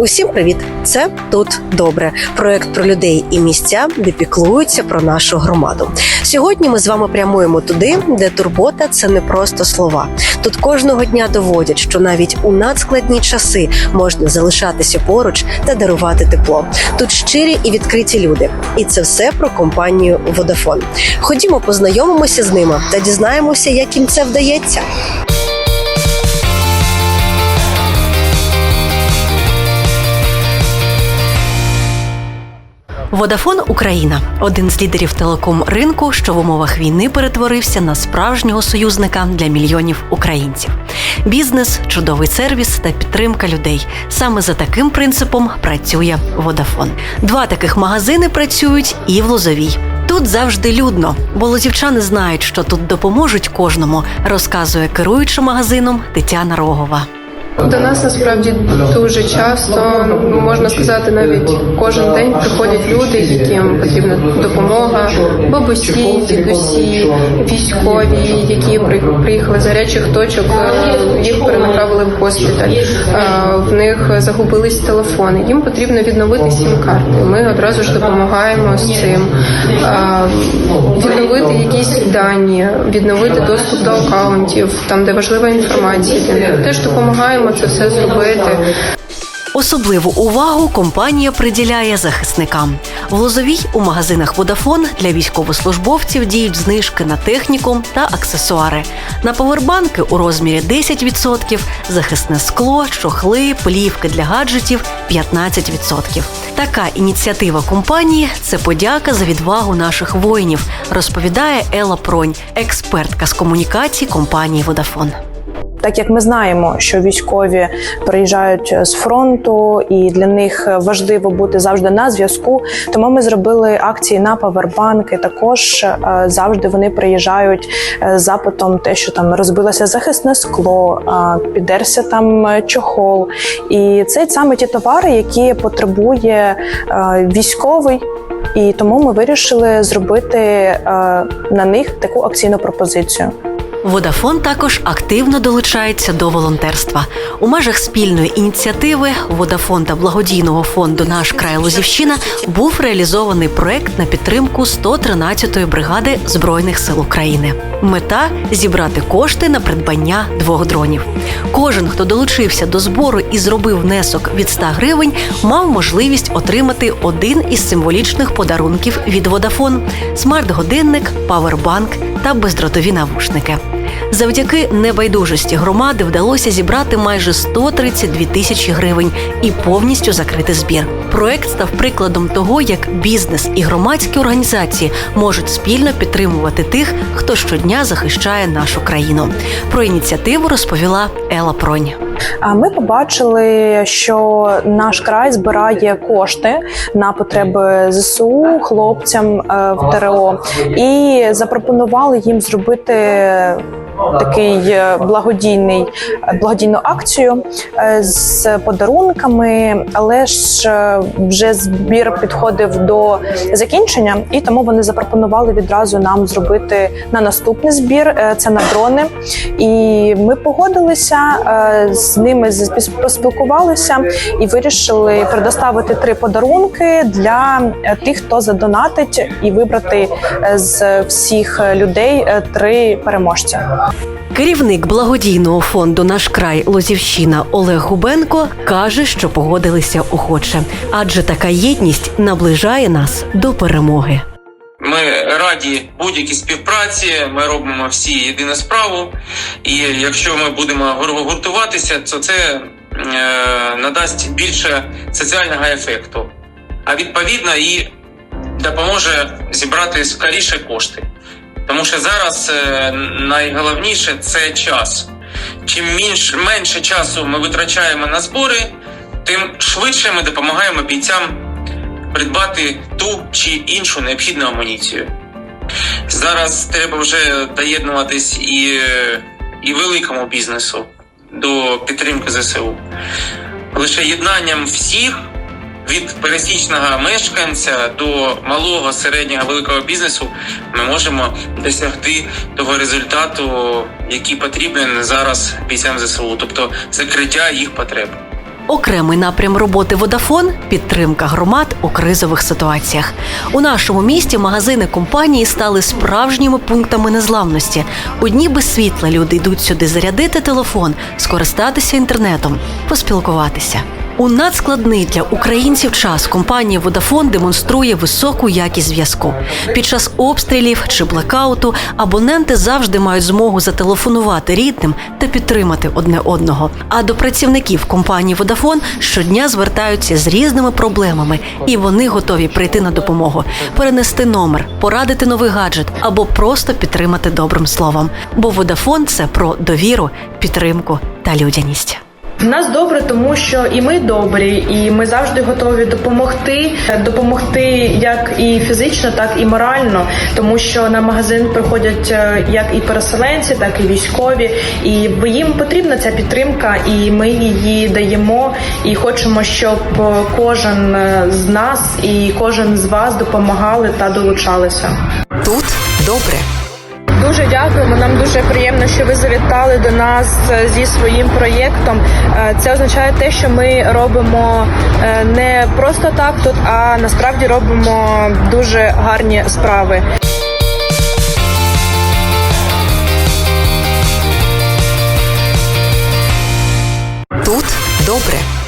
Усім привіт! Це тут добре. Проект про людей і місця, де піклуються про нашу громаду. Сьогодні ми з вами прямуємо туди, де турбота це не просто слова. Тут кожного дня доводять, що навіть у надскладні часи можна залишатися поруч та дарувати тепло. Тут щирі і відкриті люди, і це все про компанію Водафон. Ходімо, познайомимося з ними та дізнаємося, як їм це вдається. Водафон Україна один з лідерів телеком ринку, що в умовах війни перетворився на справжнього союзника для мільйонів українців. Бізнес, чудовий сервіс та підтримка людей. Саме за таким принципом працює Водафон. Два таких магазини працюють і в Лозовій. Тут завжди людно, бо лозівчани знають, що тут допоможуть кожному, розказує керуюча магазином Тетяна Рогова. До нас насправді дуже часто ну, можна сказати, навіть кожен день приходять люди, яким потрібна допомога, бабусі, дідусі, військові, які при- приїхали з гарячих точок, е, їх перенаправили в госпіталь. Е, В них загубились телефони. Їм потрібно відновити сім-карти. Ми одразу ж допомагаємо з цим. Е, Відновити якісь дані, відновити доступ до акаунтів, там де важлива інформація. для них. Теж допомагаємо це все зробити. Особливу увагу компанія приділяє захисникам. В Лозовій у магазинах Водафон для військовослужбовців діють знижки на технікум та аксесуари. На повербанки у розмірі 10%, захисне скло, чохли, плівки для гаджетів 15%. Така ініціатива компанії це подяка за відвагу наших воїнів, розповідає Ела Пронь, експертка з комунікацій компанії Водафон. Так як ми знаємо, що військові приїжджають з фронту, і для них важливо бути завжди на зв'язку. Тому ми зробили акції на павербанки. Також е, завжди вони приїжджають е, з запитом, те, що там розбилося захисне скло, а, підерся там е, чохол. І це саме ті товари, які потребує е, військовий. І тому ми вирішили зробити е, на них таку акційну пропозицію. Водафон також активно долучається до волонтерства. У межах спільної ініціативи Водафон та благодійного фонду Наш край Лозівщина був реалізований проект на підтримку 113-ї бригади збройних сил України. Мета зібрати кошти на придбання двох дронів. Кожен, хто долучився до збору і зробив внесок від 100 гривень, мав можливість отримати один із символічних подарунків від Водафон: смарт-годинник, павербанк та бездротові навушники. Завдяки небайдужості громади вдалося зібрати майже 132 тисячі гривень і повністю закрити збір. Проект став прикладом того, як бізнес і громадські організації можуть спільно підтримувати тих, хто щодня захищає нашу країну. Про ініціативу розповіла Ела Пронь. Ми побачили, що наш край збирає кошти на потреби ЗСУ хлопцям е, в ТРО і запропонували їм зробити. Такий е, благодійний благодійну акцію е, з подарунками, але ж е, вже збір підходив до закінчення, і тому вони запропонували відразу нам зробити на наступний збір. Це на дрони. І ми погодилися з ними поспілкувалися і вирішили предоставити три подарунки для тих, хто задонатить, і вибрати з всіх людей три переможця. Керівник благодійного фонду Наш край Лозівщина Олег Губенко каже, що погодилися охоче, адже така єдність наближає нас до перемоги. Ми раді будь-якій співпраці. Ми робимо всі єдину справу. І якщо ми будемо гур- гуртуватися, то це е, надасть більше соціального ефекту, а відповідно і допоможе зібрати скоріше кошти. Тому що зараз е, найголовніше це час. Чим менше, менше часу ми витрачаємо на збори, тим швидше ми допомагаємо бійцям придбати ту чи іншу необхідну амуніцію. Зараз треба вже доєднуватись і, е, і великому бізнесу до підтримки ЗСУ. Лише єднанням всіх від пересічного мешканця до малого, середнього, великого бізнесу ми можемо досягти того результату, який потрібен зараз бійцям ЗСУ, тобто закриття їх потреб. Окремий напрям роботи Водафон підтримка громад у кризових ситуаціях. У нашому місті магазини компанії стали справжніми пунктами незламності. У дні без світла люди йдуть сюди зарядити телефон, скористатися інтернетом, поспілкуватися. У надскладний для українців час компанія Vodafone демонструє високу якість зв'язку. Під час обстрілів чи блекауту абоненти завжди мають змогу зателефонувати рідним та підтримати одне одного. А до працівників компанії Vodafone щодня звертаються з різними проблемами, і вони готові прийти на допомогу, перенести номер, порадити новий гаджет або просто підтримати добрим словом. Бо Vodafone – це про довіру, підтримку та людяність. Нас добре, тому що і ми добрі, і ми завжди готові допомогти, допомогти як і фізично, так і морально, тому що на магазин приходять е, як і переселенці, так і військові, і їм потрібна ця підтримка, і ми її даємо. І хочемо, щоб кожен е, з нас і кожен з вас допомагали та долучалися. Тут добре. Дуже дякуємо. Нам дуже приємно, що ви завітали до нас е, зі своїм проєктом. Е, це означає те, що ми робимо е, не просто так тут, а насправді робимо дуже гарні справи. Тут добре.